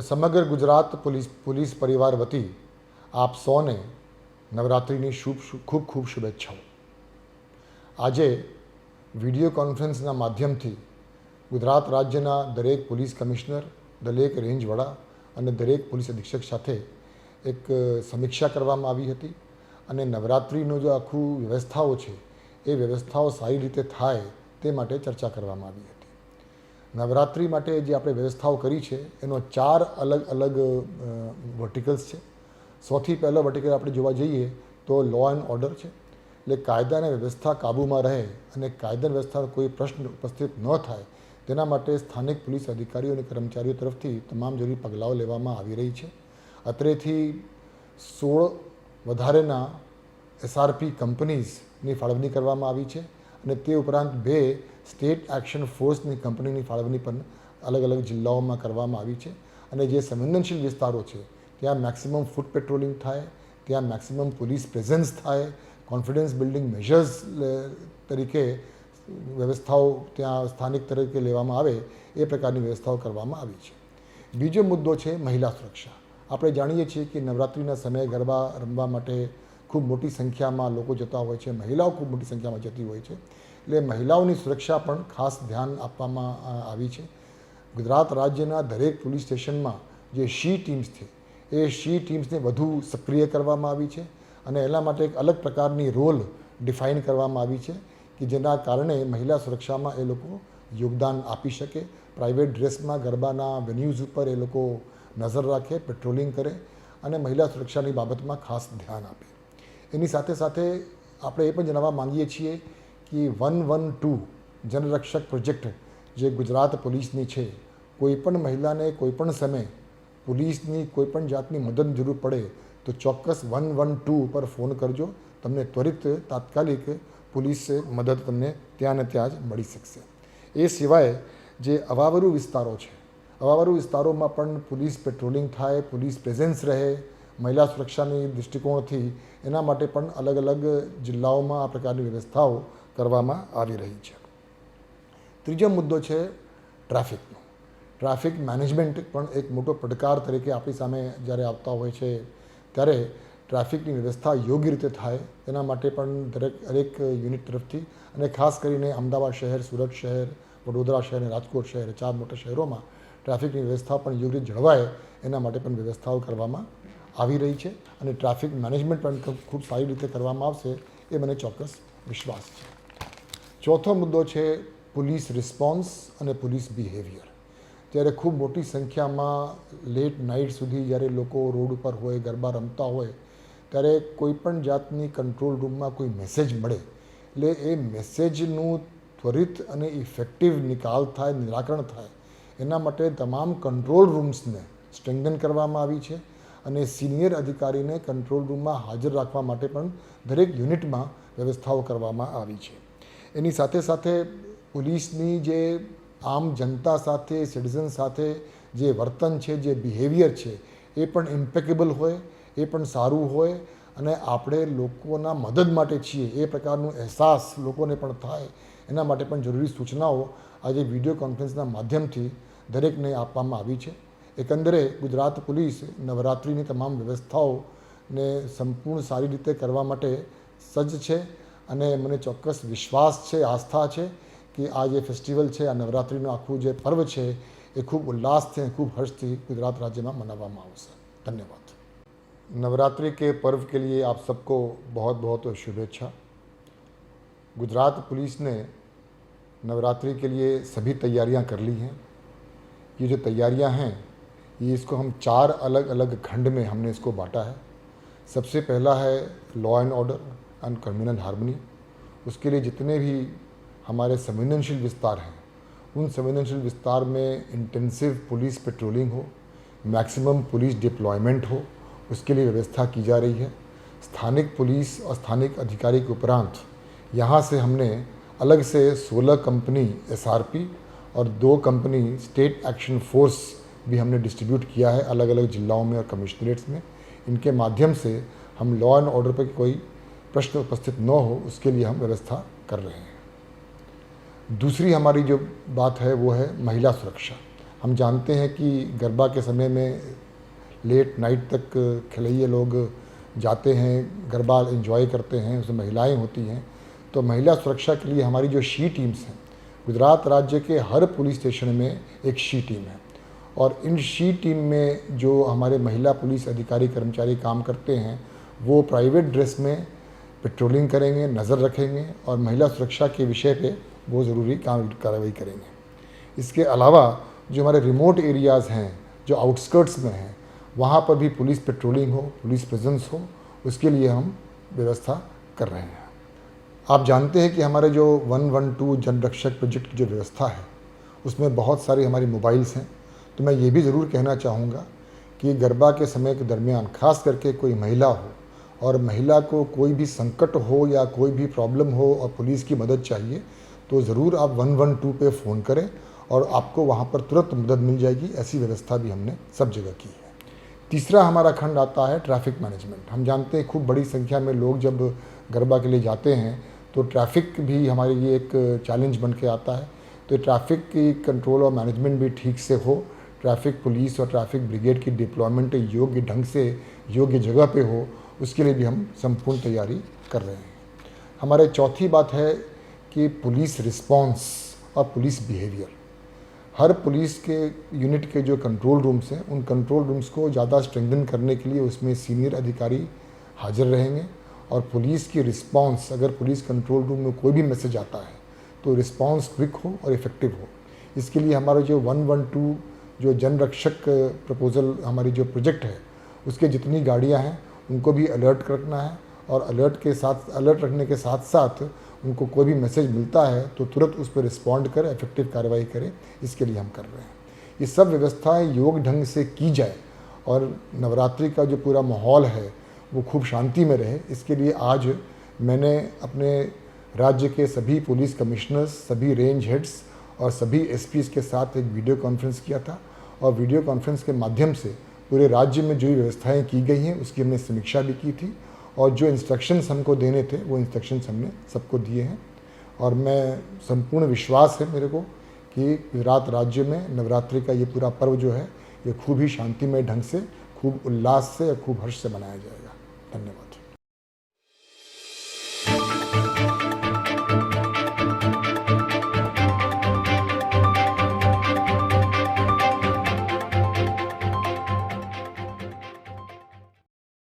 સમગ્ર Gujarat police police પરિવાર વતી આપ સૌને નવરાત્રિની શુભ ખૂબ ખૂબ શુભેચ્છાઓ આજે વિડીયો કોન્ફરન્સના માધ્યમથી ગુજરાત રાજ્યના દરેક પોલીસ કમિશનર દરેક રેન્જ વડા અને દરેક પોલીસ અધિક્ષક સાથે એક સમીક્ષા કરવામાં આવી હતી અને નવરાત્રિનું જે આખું વ્યવસ્થાઓ છે એ વ્યવસ્થાઓ સારી રીતે થાય તે માટે ચર્ચા કરવામાં આવી હતી નવરાત્રિ માટે જે આપણે વ્યવસ્થાઓ કરી છે એનો ચાર અલગ અલગ વર્ટિકલ્સ છે સૌથી પહેલો વર્ટિકલ આપણે જોવા જઈએ તો લો એન્ડ ઓર્ડર છે એટલે કાયદા વ્યવસ્થા કાબૂમાં રહે અને કાયદાની વ્યવસ્થાનો કોઈ પ્રશ્ન ઉપસ્થિત ન થાય તેના માટે સ્થાનિક પોલીસ અધિકારીઓ અને કર્મચારીઓ તરફથી તમામ જરૂરી પગલાઓ લેવામાં આવી રહી છે અત્રેથી સોળ વધારેના એસઆરપી કંપનીઝની ફાળવણી કરવામાં આવી છે અને તે ઉપરાંત બે સ્ટેટ એક્શન ફોર્સની કંપનીની ફાળવણી પણ અલગ અલગ જિલ્લાઓમાં કરવામાં આવી છે અને જે સંવેદનશીલ વિસ્તારો છે ત્યાં મેક્સિમમ ફૂડ પેટ્રોલિંગ થાય ત્યાં મેક્સિમમ પોલીસ પ્રેઝન્સ થાય કોન્ફિડન્સ બિલ્ડિંગ મેઝર્સ તરીકે વ્યવસ્થાઓ ત્યાં સ્થાનિક તરીકે લેવામાં આવે એ પ્રકારની વ્યવસ્થાઓ કરવામાં આવી છે બીજો મુદ્દો છે મહિલા સુરક્ષા આપણે જાણીએ છીએ કે નવરાત્રિના સમયે ગરબા રમવા માટે ખૂબ મોટી સંખ્યામાં લોકો જતા હોય છે મહિલાઓ ખૂબ મોટી સંખ્યામાં જતી હોય છે એટલે મહિલાઓની સુરક્ષા પણ ખાસ ધ્યાન આપવામાં આવી છે ગુજરાત રાજ્યના દરેક પોલીસ સ્ટેશનમાં જે શી ટીમ્સ છે એ શી ટીમ્સને વધુ સક્રિય કરવામાં આવી છે અને એના માટે એક અલગ પ્રકારની રોલ ડિફાઇન કરવામાં આવી છે કે જેના કારણે મહિલા સુરક્ષામાં એ લોકો યોગદાન આપી શકે પ્રાઇવેટ ડ્રેસમાં ગરબાના વેન્યુઝ ઉપર એ લોકો નજર રાખે પેટ્રોલિંગ કરે અને મહિલા સુરક્ષાની બાબતમાં ખાસ ધ્યાન આપે એની સાથે સાથે આપણે એ પણ જણાવવા માંગીએ છીએ કે one one two Janrakshak project જે ગુજરાત પોલીસની છે કોઈ પણ મહિલાને કોઈ પણ સમય પોલીસની કોઈપણ જાતની મદદ જરૂર પડે તો ચોક્કસ વન વન ટુ ઉપર ફોન કરજો તમને ત્વરિત તાત્કાલિક પોલીસ મદદ તમને ત્યાં ને ત્યાં જ મળી શકશે એ સિવાય જે અવાવરુ વિસ્તારો છે અવાવરુ વિસ્તારોમાં પણ પોલીસ પેટ્રોલિંગ થાય પોલીસ પ્રેઝન્સ રહે મહિલા સુરક્ષાની દૃષ્ટિકોણથી એના માટે પણ અલગ અલગ જિલ્લાઓમાં આ પ્રકારની વ્યવસ્થાઓ કરવામાં આવી રહી છે ત્રીજો મુદ્દો છે ટ્રાફિકનો ટ્રાફિક મેનેજમેન્ટ પણ એક મોટો પડકાર તરીકે આપણી સામે જ્યારે આવતા હોય છે ત્યારે ટ્રાફિકની વ્યવસ્થા યોગ્ય રીતે થાય એના માટે પણ દરેક દરેક યુનિટ તરફથી અને ખાસ કરીને અમદાવાદ શહેર સુરત શહેર વડોદરા શહેર અને રાજકોટ શહેર ચાર મોટા શહેરોમાં ટ્રાફિકની વ્યવસ્થા પણ યોગ્ય જળવાય એના માટે પણ વ્યવસ્થાઓ કરવામાં આવી રહી છે અને ટ્રાફિક મેનેજમેન્ટ પણ ખૂબ સારી રીતે કરવામાં આવશે એ મને ચોક્કસ વિશ્વાસ છે ચોથો મુદ્દો છે પોલીસ રિસ્પોન્સ અને પોલીસ બિહેવિયર ત્યારે ખૂબ મોટી સંખ્યામાં લેટ નાઇટ સુધી જ્યારે લોકો રોડ ઉપર હોય ગરબા રમતા હોય ત્યારે કોઈ પણ જાતની કંટ્રોલ રૂમમાં કોઈ મેસેજ મળે એટલે એ મેસેજનું ત્વરિત અને ઇફેક્ટિવ નિકાલ થાય નિરાકરણ થાય એના માટે તમામ કંટ્રોલ રૂમ્સને સ્ટ્રેન્ગન કરવામાં આવી છે અને સિનિયર અધિકારીને કંટ્રોલ રૂમમાં હાજર રાખવા માટે પણ દરેક યુનિટમાં વ્યવસ્થાઓ કરવામાં આવી છે એની સાથે સાથે પોલીસની જે આમ જનતા સાથે સિટીઝન સાથે જે વર્તન છે જે બિહેવિયર છે એ પણ ઇમ્પેકેબલ હોય એ પણ સારું હોય અને આપણે લોકોના મદદ માટે છીએ એ પ્રકારનું અહેસાસ લોકોને પણ થાય એના માટે પણ જરૂરી સૂચનાઓ આજે વિડીયો કોન્ફરન્સના માધ્યમથી દરેકને આપવામાં આવી છે एकंदरे गुजरात पुलिस नवरात्रि ने तमाम व्यवस्थाओं ने संपूर्ण सारी रीते करवामाटे सज छे और મને ચોક્કસ વિશ્વાસ છે આસ્થા છે કે આ જે ફેસ્ટિવલ છે આ નવરાત્રીનો આખું જે પર્વ છે એ ખૂબ ઉલ્લાસથી ખૂબ હર્ષથી ગુજરાત રાજ્યમાં મનાવા માં આવશે ધન્યવાદ નવરાત્રી કે પર્વ કે લિયે આપ સબકો બહોત બહોત શુભેચ્છા ગુજરાત પોલીસ ને નવરાત્રી કે લિયે સભી તૈયારીયા કર લી હૈ યે જે તૈયારીયા હૈ ये इसको हम चार अलग अलग खंड में हमने इसको बांटा है सबसे पहला है law and order and communal harmony उसके लिए जितने भी हमारे संवेदनशील विस्तार हैं उन संवेदनशील विस्तार में इंटेंसिव पुलिस पेट्रोलिंग हो मैक्सिमम पुलिस डिप्लॉयमेंट हो उसके लिए व्यवस्था की जा रही है स्थानिक पुलिस और स्थानिक अधिकारी के उपरांत यहाँ से हमने अलग से 16 कंपनी एसआरपी और दो कंपनी स्टेट एक्शन फोर्स भी हमने डिस्ट्रीब्यूट किया है अलग अलग जिलाओं में और कमिश्नरेट्स में इनके माध्यम से हम लॉ एंड ऑर्डर पर कोई प्रश्न उपस्थित न हो उसके लिए हम व्यवस्था कर रहे हैं दूसरी हमारी जो बात है वो है महिला सुरक्षा हम जानते हैं कि गरबा के समय में लेट नाइट तक खिलैये लोग जाते हैं गरबा इंजॉय करते हैं उसमें महिलाएं होती हैं तो महिला सुरक्षा के लिए हमारी जो शी टीम्स हैं गुजरात राज्य के हर पुलिस स्टेशन में एक शी टीम है और इन शी टीम में जो हमारे महिला पुलिस अधिकारी कर्मचारी काम करते हैं वो प्राइवेट ड्रेस में पेट्रोलिंग करेंगे नज़र रखेंगे और महिला सुरक्षा के विषय पे वो ज़रूरी काम कार्रवाई करेंगे इसके अलावा जो हमारे रिमोट एरियाज़ हैं जो आउटस्कर्ट्स में हैं वहाँ पर भी पुलिस पेट्रोलिंग हो पुलिस प्रेजेंस हो उसके लिए हम व्यवस्था कर रहे हैं आप जानते हैं कि हमारे जो one one two Janrakshak project की जो व्यवस्था है उसमें बहुत सारी हमारी मोबाइल्स हैं तो मैं ये भी ज़रूर कहना चाहूँगा कि गरबा के समय के दरमियान खास करके कोई महिला हो और महिला को कोई भी संकट हो या कोई भी प्रॉब्लम हो और पुलिस की मदद चाहिए तो ज़रूर आप वन वन टू पर फ़ोन करें और आपको वहाँ पर तुरंत मदद मिल जाएगी ऐसी व्यवस्था भी हमने सब जगह की है तीसरा हमारा खंड आता है ट्रैफिक मैनेजमेंट हम जानते हैं खूब बड़ी संख्या में लोग जब गरबा के लिए जाते हैं तो ट्रैफिक भी हमारे लिए एक चैलेंज बन के आता है तो ट्रैफिक की कंट्रोल और मैनेजमेंट भी ठीक से हो ट्रैफिक पुलिस और ट्रैफिक ब्रिगेड की डिप्लॉयमेंट योग्य ढंग से योग्य जगह पे हो उसके लिए भी हम संपूर्ण तैयारी कर रहे हैं हमारे चौथी बात है कि पुलिस रिस्पॉन्स और पुलिस बिहेवियर हर पुलिस के यूनिट के जो कंट्रोल रूम्स हैं उन कंट्रोल रूम्स को ज़्यादा स्ट्रेंथन करने के लिए उसमें सीनियर अधिकारी हाजिर रहेंगे और पुलिस की रिस्पॉन्स अगर पुलिस कंट्रोल रूम में कोई भी मैसेज आता है तो रिस्पॉन्स क्विक हो और इफ़ेक्टिव हो इसके लिए हमारा जो वन वन टू जो जनरक्षक प्रपोज़ल हमारी जो प्रोजेक्ट है उसके जितनी गाड़ियाँ हैं उनको भी अलर्ट रखना है और अलर्ट के साथ अलर्ट रखने के साथ साथ उनको कोई भी मैसेज मिलता है तो तुरंत उस पर रिस्पॉन्ड करें इफेक्टिव कार्रवाई करें इसके लिए हम कर रहे हैं ये सब व्यवस्थाएँ योग ढंग से की जाए और नवरात्रि का जो पूरा माहौल है वो खूब शांति में रहे इसके लिए आज मैंने अपने राज्य के सभी पुलिस कमिश्नर्स सभी रेंज हेड्स और सभी एसपीज के साथ एक वीडियो कॉन्फ्रेंस किया था और वीडियो कॉन्फ्रेंस के माध्यम से पूरे राज्य में जो व्यवस्थाएँ की गई हैं उसकी हमने समीक्षा भी की थी और जो इंस्ट्रक्शंस हमको देने थे वो इंस्ट्रक्शंस हमने सबको दिए हैं और मैं संपूर्ण विश्वास है मेरे को कि गुजरात राज्य में नवरात्रि का ये पूरा पर्व जो है ये खूब ही शांतिमय ढंग से खूब उल्लास से और खूब हर्ष से मनाया जाएगा